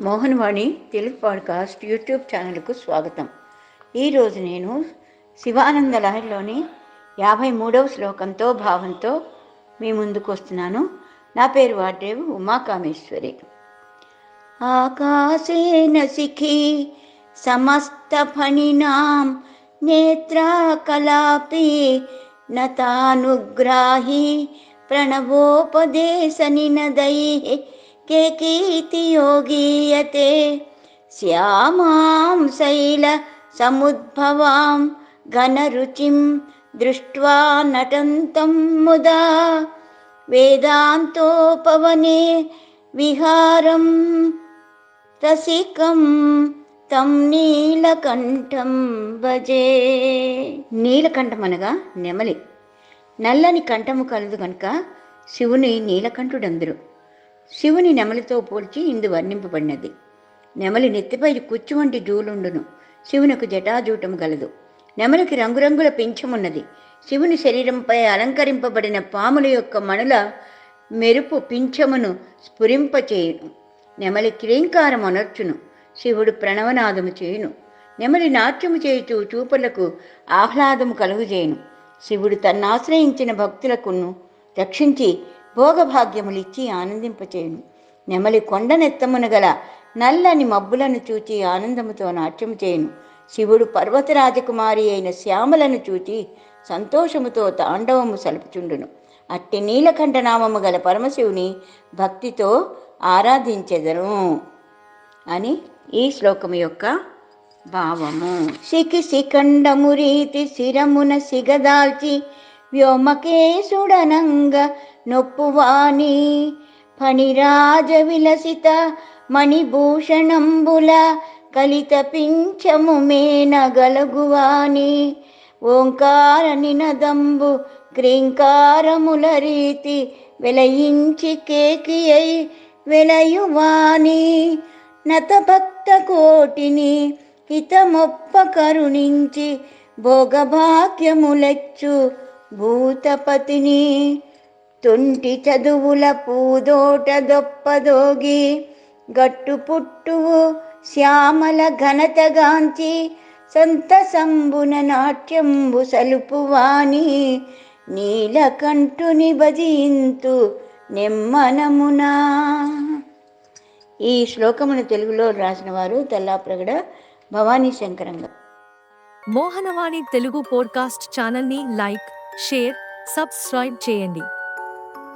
Mohan Vani Telugu podcast YouTube ఛానల్కు స్వాగతం. ఈరోజు నేను శివానంద లహరిలోని యాభై మూడవ శ్లోకంతో భావంతో మీ ముందుకు వస్తున్నాను. నా పేరు వాడ్రేవు ఉమాకామేశ్వరి ఆకాశేన శిఖి సమస్త ఫణినాం నేత్రాకలాపి నతానుగ్రాహి ప్రణవోపదేశ నినదై యోగీయతే. శ్యామాం శైల సముద్భవాం ఘనరుచిం దృష్ట్వా నటంతం ముదా. వేదాంతోపవనే విహారం రసికం తం నీలకంఠం భజే. నీలకంఠం అనగా నెమలి. నల్లని కంఠము కలదు గనుక శివుని నీలకంఠుడందరు. శివుని నెమలితో పోల్చి ఇందు వర్ణింపబడినది. నెమలి నెత్తిపై కుచ్చు వంటి జూలుండును. శివునకు జటాజూటం గలదు. నెమలికి రంగురంగుల పింఛమున్నది. శివుని శరీరంపై అలంకరింపబడిన పాముల యొక్క మణుల మెరుపు పింఛమును స్ఫురింపచేయును. నెమలి కిరీంకారం అనర్చును. శివుడు ప్రణవనాదము చేయును. నెమలి నాట్యము చేయుచు చూపులకు ఆహ్లాదము కలుగుజేయును. శివుడు తన్నాశ్రయించిన భక్తులకును రక్షించి భోగభాగ్యములిచ్చి ఆనందింపచేయును. నెమలి కొండనెత్తమున గల నల్లని మబ్బులను చూచి ఆనందముతో నాట్యం చేయును. శివుడు పర్వత రాజకుమారి అయిన శ్యామలను చూచి సంతోషముతో తాండవము సలుపుచుండును. అట్టి నీలకంఠనామము గల పరమశివుని భక్తితో ఆరాధించెదరు అని ఈ శ్లోకము యొక్క భావము. శిఖి శిఖండము రీతి శిరమున సిగదాల్చి వ్యోమకేశుడనంగ నొప్పువాణి. ఫణిరాజ విలసిత మణిభూషణంబుల కలిత పింఛము మేనగలగువాని ఓంకార నినదంబు క్రీంకారముల రీతి వెలయించి కేకి అయి వెలయువాని నతభక్త కోటిని హితమొప్ప కరుణించి భోగభాగ్యములెచ్చు భూతపతిని. తొంటి చదువుల పూదోట దొప్పదోగి గట్టు పుట్టువు శ్యామల ఘనతగాంచి సంతసంబున నాట్యంబు సలుపువాని నీలకంఠుని భజింతు నెమ్మనమునా. ఈ శ్లోకమును తెలుగులో రాసిన వారు తెల్లాప్రగడ భవానీ శంకరంగా. మోహనవాణి తెలుగు పోడ్కాస్ట్ ఛానల్ని లైక్ షేర్ సబ్స్క్రైబ్ చేయండి.